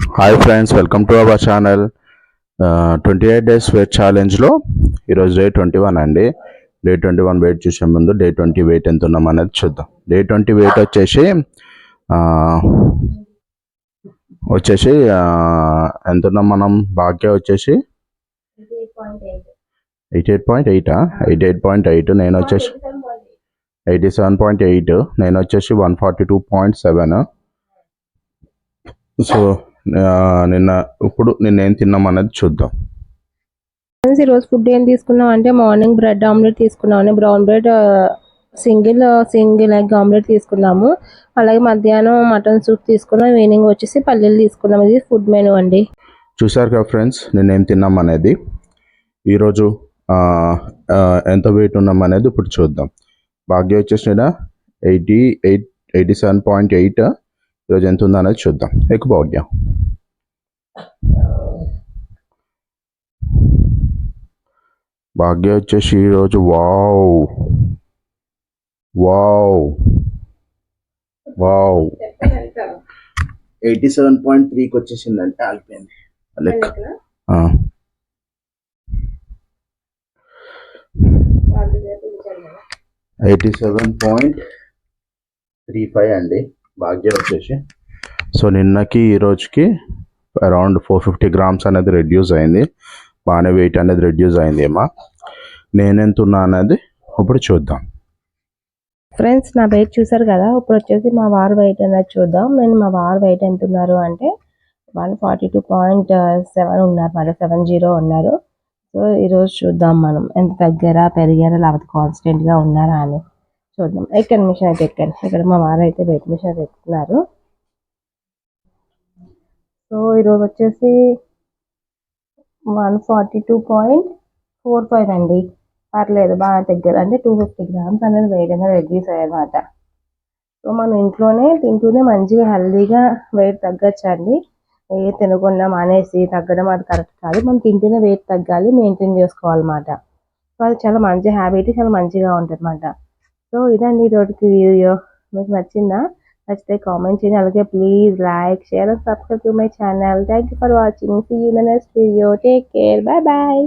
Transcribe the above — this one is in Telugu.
Hi friends welcome to our channel twenty eight days weight ఛాలెంజ్లో ఈరోజు డే ట్వంటీ వన్ అండి. డే ట్వంటీ వన్ వెయిట్ చూసే ముందు డే ట్వంటీ వెయిట్ ఎంత ఉన్నాం అనేది చూద్దాం. డే ట్వంటీ వెయిట్ వచ్చేసి వచ్చేసి ఎంత ఉన్నాం మనం? భాగ్య వచ్చేసి ఎయిటీ ఎయిట్ పాయింట్ ఎయిటా ఎయిటీ ఎయిట్ పాయింట్ ఎయిట్ నేను వచ్చేసి ఎయిటీ సెవెన్ పాయింట్ ఎయిట్ నేను వచ్చేసి one forty two point seven so నిన్న ఇప్పుడు నిన్న ఏం తిన్నాం అనేది చూద్దాం. ఫ్రెండ్స్ ఈరోజు ఫుడ్ ఏం తీసుకున్నాం అంటే మార్నింగ్ బ్రెడ్ ఆమ్లెట్ తీసుకున్నాము brown bread single single egg omelette తీసుకున్నాము. అలాగే మధ్యాహ్నం మటన్ సూప్ తీసుకున్నాం. ఈవినింగ్ వచ్చేసి పల్లీలు తీసుకున్నాం. ఇది ఫుడ్ మెనూ అండి. చూసారు కదా ఫ్రెండ్స్ నిన్న ఏం తిన్నాం అనేది ఈరోజు ఎంత వెయిట్ ఉన్నాం అనేది ఇప్పుడు చూద్దాం. భాగ్య వచ్చేసి eighty eight eighty seven point eight. ఈరోజు ఎంత ఉందో అనేది చూద్దాం. ఎక్కువ భాగ్య. భాగ్య వచ్చేసి ఈరోజు wow. Wow. Wow. Eighty seven point త్రీకి వచ్చేసిందంటే ఆగిపోయింది. లెక్క. ఆ. Eighty seven point three five అండి. భాగ్య వచ్చేసి. సో నిన్నకి ఈ రోజుకి అరౌండ్ ఫోర్ ఫిఫ్టీ గ్రామ్స్ అనేది రెడ్యూస్ అయింది. బాగానే వెయిట్ అనేది రెడ్యూస్ అయింది ఏమా. నేనెంత ఉన్నా అనేది ఇప్పుడు చూద్దాం. ఫ్రెండ్స్ నా వెయిట్ చూసారు కదా? ఇప్పుడు వచ్చేసి మా వారు వెయిట్ అనేది చూద్దాం. నేను మా వారు వెయిట్ ఎంత ఉన్నారు అంటే one forty two point seven ఉన్నారు. మరి సెవెన్ జీరో ఉన్నారు. సో ఈరోజు చూద్దాం మనం ఎంత తగ్గారా పెరిగారా లేకపోతే కాన్స్టెంట్గా ఉన్నారా అని చూద్దాం. ఎక్కడ మిషన్ అయితే ఎక్కండి. ఇక్కడ మా వారు అయితే వెయిట్ మిషన్ అయితే ఎక్కుతున్నారు. సో ఈరోజు వచ్చేసి one forty two point four five అండి. పర్లేదు బాగా దగ్గర అంటే టూ ఫిఫ్టీ గ్రామ్స్ అనేది వెయిట్ అనేది రెడ్యూస్ అయ్యమాట సో మనం ఇంట్లోనే తింటూనే మంచిగా హెల్దీగా వెయిట్ తగ్గచ్చండి. ఏ తినకుండా మానేసి తగ్గడం అది కరెక్ట్ కాదు. మనం తింటూనే వెయిట్ తగ్గాలి మెయింటైన్ చేసుకోవాలన్నమాట. సో అది చాలా మంచి హ్యాబిట్ చాలా మంచిగా ఉంటుంది అన్నమాట సో ఇదండి ఈరోజుకి వీడియో. మీకు నచ్చిందా? నచ్చితే కామెంట్ చేయండి అలాగే please like share and subscribe to my channel thank you for watching see you next video take care bye bye